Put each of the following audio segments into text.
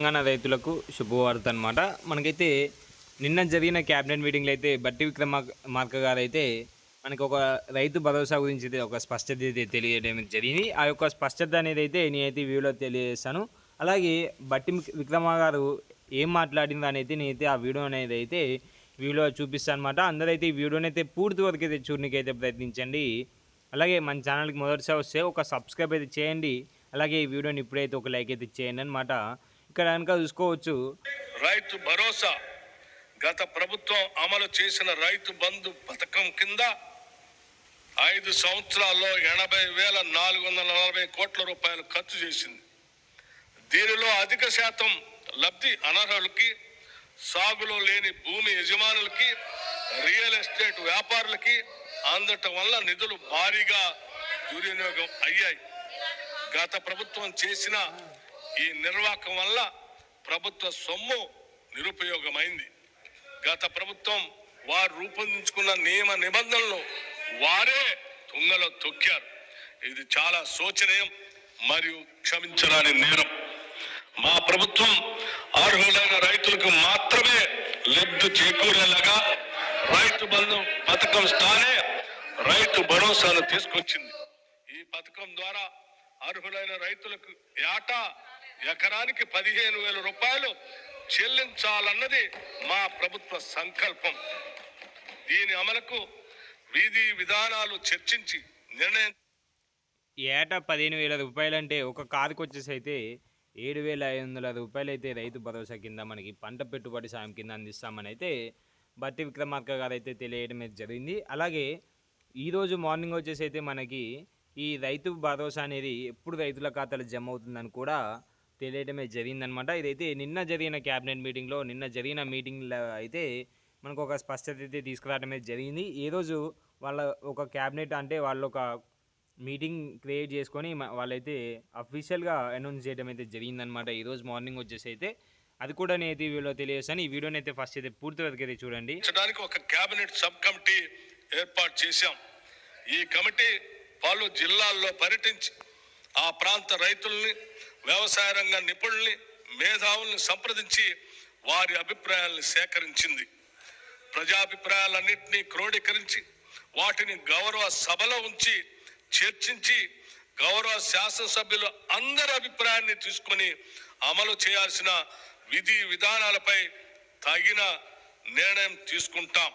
తెలంగాణ రైతులకు శుభవార్త అనమాట మనకైతే నిన్న జరిగిన క్యాబినెట్ మీటింగ్లో అయితే బట్టి విక్రమార్క గారు అయితే మనకి ఒక రైతు భరోసా గురించి అయితే ఒక స్పష్టత అయితే తెలియడం జరిగింది. ఆ యొక్క స్పష్టత అనేది అయితే నేనైతే ఈ వీడియోలో తెలియజేస్తాను. అలాగే బట్టి విక్రమ గారు ఏం మాట్లాడింది అనేది నేనైతే ఆ వీడియో అనేది అయితే వీడియో చూపిస్తాను అనమాట అందరైతే ఈ వీడియోని అయితే పూర్తి వరకు అయితే చూడడానికి అయితే ప్రయత్నించండి. అలాగే మన ఛానల్కి మొదటిసారి వస్తే ఒక సబ్స్క్రైబ్ అయితే చేయండి. అలాగే ఈ వీడియోని ఇప్పుడైతే ఒక లైక్ అయితే చేయండి అనమాట ఇక్కడ కనుక చూసుకోవచ్చు. రైతు భరోసా. గత ప్రభుత్వం అమలు చేసిన రైతు బంధు పథకం కింద ఐదు సంవత్సరాల్లో ఎనభై వేల నాలుగు వందల నలభై కోట్ల రూపాయలు ఖర్చు చేసింది. దీనిలో అధిక శాతం లబ్ధి అనర్హులకి సాగులో లేని భూమి యజమానులకి రియల్ ఎస్టేట్ వ్యాపారులకి అందటం వల్ల నిధులు భారీగా దుర్వినియోగం అయ్యాయి. గత ప్రభుత్వం చేసిన ఈ నిర్వాహకం వల్ల ప్రభుత్వ సొమ్ము నిరుపయోగమైంది. గత ప్రభుత్వం వారు రూపొందించుకున్న నియమ నిబంధనలు వారే తుంగలో తొక్కారు. ఇది చాలా శోచనీయం మరియు క్షమించరాని నేరం. మా ప్రభుత్వం అర్హులైన రైతులకు మాత్రమే లబ్ధి చేకూరేలాగా రైతు బంధు పథకం స్థానే రైతు భరోసాను తీసుకొచ్చింది. ఈ పథకం ద్వారా అర్హులైన రైతులకు ఏటా ఎకరానికి పదిహేను వేల రూపాయలు చెల్లించాలన్నది మా ప్రభుత్వ సంకల్పం. దీని అమలుకు విధి విధానాలు చర్చించి నిర్ణయం ఏటా పదిహేను వేల రూపాయలంటే ఒక కారుకు వచ్చేసి అయితే ఏడు వేల ఐదు వందల రూపాయలు అయితే రైతు భరోసా కింద మనకి పంట పెట్టుబడి సాయం కింద అందిస్తామని అయితే బట్టి విక్రమార్క గారు అయితే తెలియడం అయితే జరిగింది. అలాగే ఈరోజు మార్నింగ్ వచ్చేసి అయితే మనకి ఈ రైతు భరోసా అనేది ఎప్పుడు రైతుల ఖాతాలో జమ అవుతుందని కూడా తెలియటమే జరిగిందనమాట. ఇదైతే నిన్న జరిగిన క్యాబినెట్ మీటింగ్లో నిన్న జరిగిన మీటింగ్లో అయితే మనకు ఒక స్పష్టత అయితే తీసుకురావడమే జరిగింది. ఈరోజు వాళ్ళ ఒక క్యాబినెట్ అంటే వాళ్ళు ఒక మీటింగ్ క్రియేట్ చేసుకొని వాళ్ళైతే అఫీషియల్గా అనౌన్స్ చేయడం అయితే జరిగిందనమాట. ఈరోజు మార్నింగ్ వచ్చేసి అయితే అది కూడా నేను అయితే వీడియో తెలియజేస్తాను. ఈ వీడియోని అయితే ఫస్ట్ అయితే పూర్తి వరకు అయితే చూడండి. ఒక క్యాబినెట్ సబ్ కమిటీ ఏర్పాటు చేశాం. ఈ కమిటీ పలు జిల్లాల్లో పర్యటించి ఆ ప్రాంత రైతుల్ని వ్యవసాయ రంగ నిపుణుల్ని మేధావుల్ని సంప్రదించి వారి అభిప్రాయాలను సేకరించింది. ప్రజాభిప్రాయాలన్నింటినీ క్రోడీకరించి వాటిని గౌరవ సభలో ఉంచి చర్చించి గౌరవ శాసనసభ్యులు అందరి అభిప్రాయాన్ని తీసుకొని అమలు చేయాల్సిన విధి విధానాలపై తగిన నిర్ణయం తీసుకుంటాం.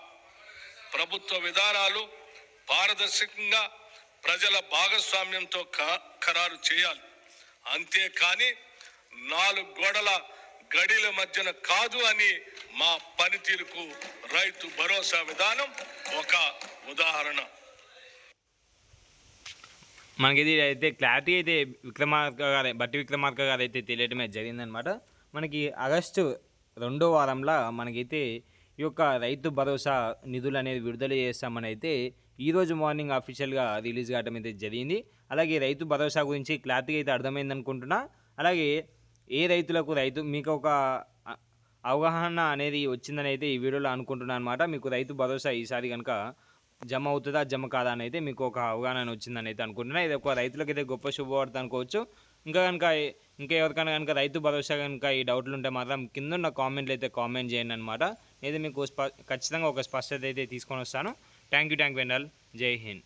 ప్రభుత్వ విధానాలు పారదర్శకంగా ప్రజల భాగస్వామ్యంతో క- ఖరారు చేయాలి. అంతేకాని నాలుగు గోడల గడిల మధ్యన కాదు అని మా పనితీరుకు రైతు భరోసా విధానం ఒక ఉదాహరణ. మనకి ఇది అయితే క్లారిటీ అయితే విక్రమార్క గారు బట్టి విక్రమార్క గారు అయితే తెలియటమే జరిగిందనమాట మనకి ఆగస్టు రెండో వారంలో మనకైతే ఈ యొక్క రైతు భరోసా నిధులు అనేది విడుదల చేస్తామని అయితే ఈరోజు మార్నింగ్ అఫీషియల్గా రిలీజ్ కావడం అయితే జరిగింది. అలాగే రైతు భరోసా గురించి క్లారిటీ అయితే అర్థమైంది అనుకుంటున్నా అలాగే ఏ రైతులకు రైతు మీకు ఒక అవగాహన అనేది వచ్చిందని అయితే ఈ వీడియోలో అనుకుంటున్నాను అనమాట మీకు రైతు భరోసా ఈసారి కనుక జమ అవుతుందా జమ కాదా అని అయితే మీకు ఒక అవగాహన వచ్చిందని అయితే అనుకుంటున్నా. ఇది ఒక రైతులకు అయితే గొప్ప శుభవార్త అనుకోవచ్చు. ఇంకా కనుక ఇంకా ఎవరికైనా కనుక రైతు భరోసా కనుక ఈ డౌట్లు ఉంటే మాత్రం కింద ఉన్న కామెంట్లు అయితే కామెంట్ చేయండి అనమాట అయితే మీకు స్ప ఖచ్చితంగా ఒక స్పష్టత అయితే తీసుకొని వస్తాను. థ్యాంక్ యూ థ్యాంక్ యూ జై హింద్.